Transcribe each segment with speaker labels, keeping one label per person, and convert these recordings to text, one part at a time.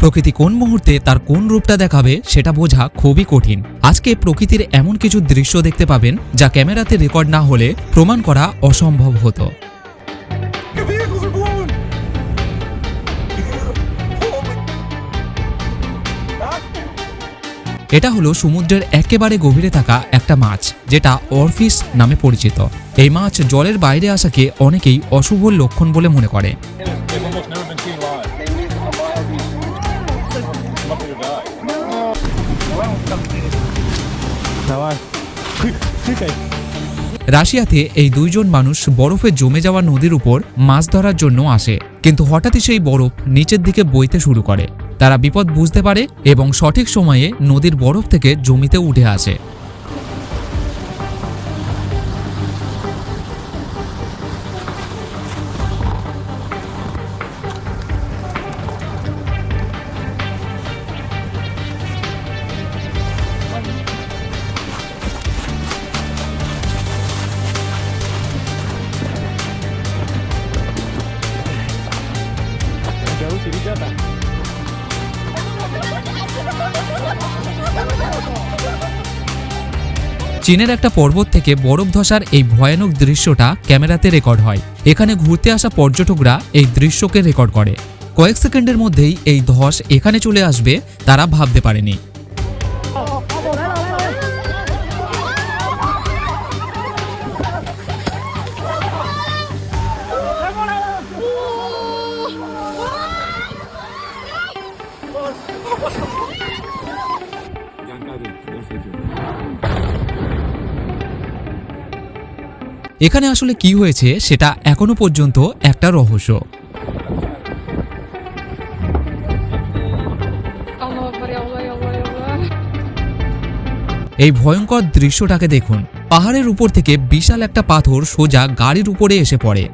Speaker 1: প্রকৃতি কোন মুহূর্তে তার কোন রূপটা দেখাবে সেটা বোঝা খুবই কঠিন। আজকে প্রকৃতির এমন কিছু দৃশ্য দেখতে পাবেন যা ক্যামেরাতে রেকর্ড না হলে প্রমাণ করা অসম্ভব হতো! এটা হলো সমুদ্রের একেবারে গভীরে থাকা একটা মাছ, যেটা অরফিস নামে পরিচিত। এই মাছ জলের বাইরে আসাকে অনেকেই অশুভ লক্ষণ বলে মনে করে। রাশিয়াতে এই দুইজন মানুষ বরফে জমে যাওয়া নদীর উপর মাছ ধরার জন্য আসে। কিন্তু হঠাৎই সেই বরফ নিচের দিকে বইতে শুরু করে। তারা বিপদ বুঝতে পারে এবং সঠিক সময়ে নদীর বরফ থেকে জমিতে উঠে আসে। চীনের একটা পর্বত থেকে বরফ ধসার এই ভয়ানক দৃশ্যটা ক্যামেরাতে রেকর্ড হয়। এখানে ঘুরতে আসা পর্যটকরা এই দৃশ্যকে রেকর্ড করে। কয়েক সেকেন্ডের মধ্যেই এই ধস এখানে চলে আসবে, তারা ভাবতে পারেনি। এখানে আসলে কি হয়েছে সেটা এখনও পর্যন্ত একটা রহস্য. এই ভয়ঙ্কর দৃশ্যটাকে দেখুন পাহাড়ের উপর থেকে বিশাল একটা পাথর সোজা গাড়ির উপরে এসে পড়ে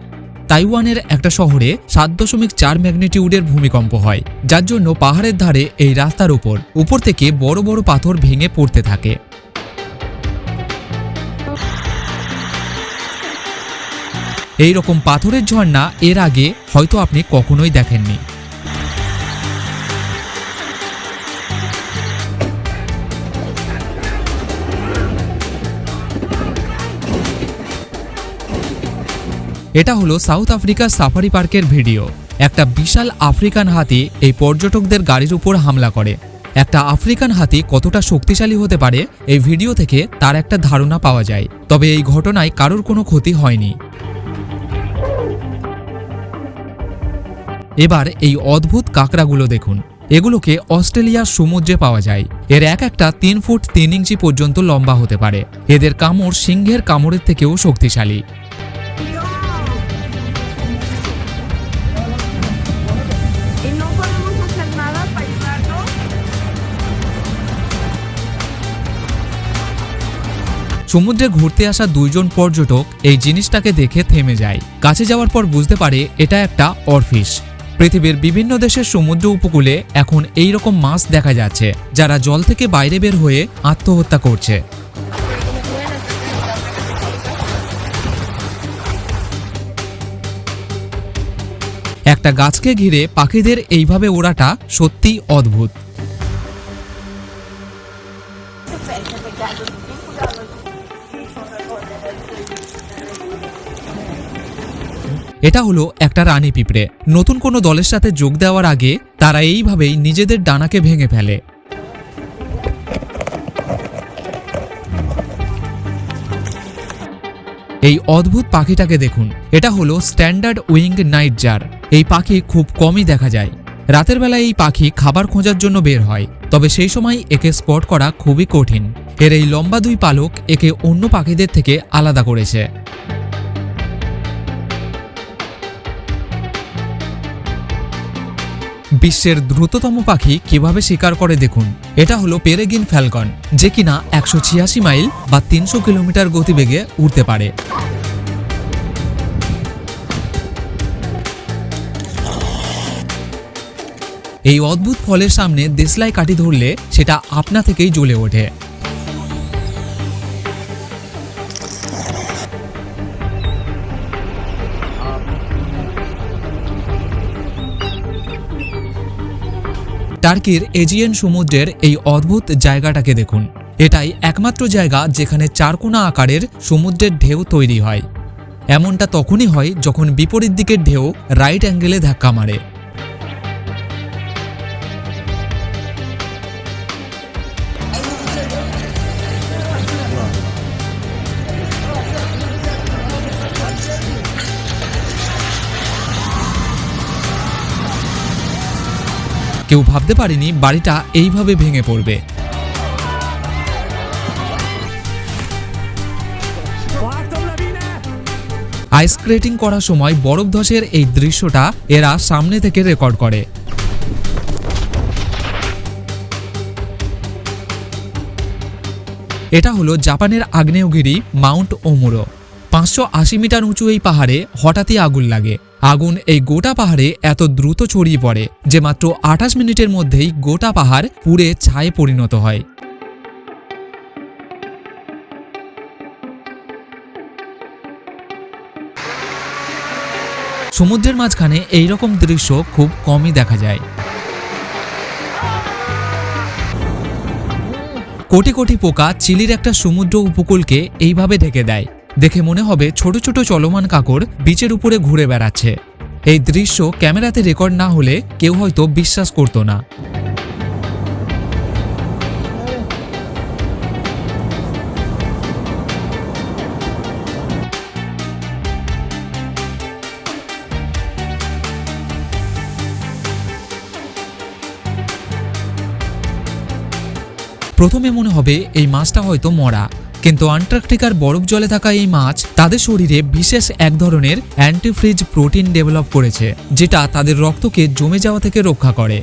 Speaker 1: তাইওয়ানের একটা শহরে সাত দশমিক চার ম্যাগনিটিউডের ভূমিকম্প হয়, যার জন্য পাহাড়ের ধারে এই রাস্তার উপর উপর থেকে বড় বড় পাথর ভেঙে পড়তে থাকে। এই রকম পাথরের ঝর্ণা এর আগে হয়তো আপনি কখনোই দেখেননি। এটা হলো সাউথ আফ্রিকার সাফারি পার্কের ভিডিও। একটা বিশাল আফ্রিকান হাতি এই পর্যটকদের গাড়ির উপর হামলা করে। একটা আফ্রিকান হাতি কতটা শক্তিশালী হতে পারে এই ভিডিও থেকে তার একটা ধারণা পাওয়া যায়। তবে এই ঘটনায় কারোর কোনো ক্ষতি হয়নি। এবার এই অদ্ভুত কাঁকড়াগুলো দেখুন। এগুলোকে অস্ট্রেলিয়ার সমুদ্রে পাওয়া যায়। এর এক একটা তিন ফুট তিন ইঞ্চি পর্যন্ত লম্বা হতে পারে। এদের কামড় সিংহের কামড়ের থেকেও শক্তিশালী। সমুদ্রে ঘুরতে আসা দুইজন পর্যটক এই জিনিসটাকে দেখে থেমে যায়। কাছে যাওয়ার পর বুঝতে পারে এটা একটা অরফিস। পৃথিবীর বিভিন্ন দেশের সমুদ্র উপকূলে এখন এই রকম মাছ দেখা যাচ্ছে, যারা জল থেকে বাইরে বের হয়ে আত্মহত্যা করছে। একটা গাছকে ঘিরে পাখিদের এইভাবে ওড়াটা সত্যিই অদ্ভুত। এটা হলো একটা রানী পিঁপড়ে। নতুন কোনো দলের সাথে যোগ দেওয়ার আগে তারা এইভাবেই নিজেদের ডানাকে ভেঙে ফেলে। এই অদ্ভুত পাখিটাকে দেখুন। এটা হলো স্ট্যান্ডার্ড উইং নাইট জার। এই পাখি খুব কমই দেখা যায়। রাতের বেলায় এই পাখি খাবার খোঁজার জন্য বের হয়, তবে সেই সময় একে স্পট করা খুবই কঠিন। এর এই লম্বা দুই পালক একে অন্য পাখিদের থেকে আলাদা করেছে। বিশ্বের দ্রুততম পাখি কীভাবে শিকার করে দেখুন। এটা হলো পেরেগিন ফ্যালকন, যে কিনা একশো ছিয়াশি মাইল বা তিনশো কিলোমিটার গতিবেগে উড়তে পারে। এই অদ্ভুত ফলের সামনে দেশলাই কাটি ধরলে সেটা আপনা থেকেই জ্বলে ওঠে। টার্কির এজিয়ান সমুদ্রের এই অদ্ভুত জায়গাটাকে দেখুন। এটাই একমাত্র জায়গা যেখানে চারকোনা আকারের সমুদ্রের ঢেউ তৈরি হয়। এমনটা তখনই হয় যখন বিপরীত দিকের ঢেউ রাইট অ্যাঙ্গেলে ধাক্কা মারে। কেউ ভাবতে পারেনি বাড়িটা এইভাবে ভেঙে পড়বে। আইস স্কেটিং করার সময় বরফ ধসের এই দৃশ্যটা এরা সামনে থেকে রেকর্ড করে। এটা হলো জাপানের আগ্নেয়গিরি মাউন্ট ওমুরো। পাঁচশো আশি মিটার উঁচু এই পাহাড়ে হঠাৎই আগুন লাগে। আগুন এই গোটা পাহাড়ে এত দ্রুত ছড়িয়ে পড়ে যে মাত্র আঠাশ মিনিটের মধ্যেই গোটা পাহাড় পুড়ে ছায়ে পরিণত হয়। সমুদ্রের মাঝখানে এই রকম দৃশ্য খুব কমই দেখা যায়। কোটি কোটি পোকা চিলির একটা সমুদ্র উপকূলকে এইভাবে ঢেকে দেয়। দেখে মনে হবে ছোট ছোট চলমান কাকড় বিচের উপরে ঘুরে বেড়াচ্ছে। এই দৃশ্য ক্যামেরাতে রেকর্ড না হলে কেউ হয়তো বিশ্বাস করতো না। প্রথমে মনে হবে এই মাছটা হয়তো মরা। কিন্তু আন্টার্কটিকার বরফ জলে থাকা এই মাছ তাদের শরীরে বিশেষ এক ধরনের অ্যান্টিফ্রিজ প্রোটিন ডেভেলপ করেছে, যেটা তাদের রক্তকে জমে যাওয়া থেকে রক্ষা করে।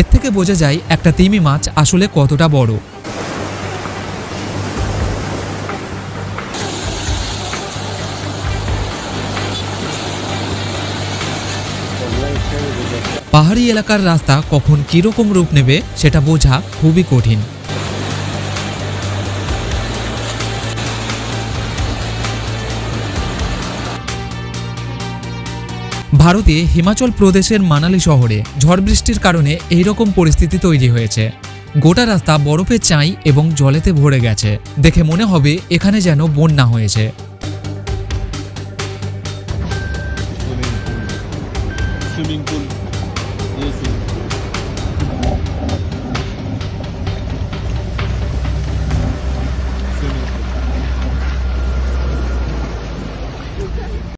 Speaker 1: এর থেকে বোঝা যায় একটা তিমি মাছ আসলে কতটা বড়। পাহাড়ি এলাকার রাস্তা কখন কীরকম রূপ নেবে সেটা বোঝা খুবই কঠিন ভারতে হিমাচল প্রদেশের মানালি শহরে ঝড় বৃষ্টির কারণে এই রকম পরিস্থিতি তৈরি হয়েছে গোটা রাস্তা বরফে চাই এবং জলেতে ভরে গেছে দেখে মনে হবে এখানে যেন বন্যা হয়েছে.
Speaker 2: Swimming pool.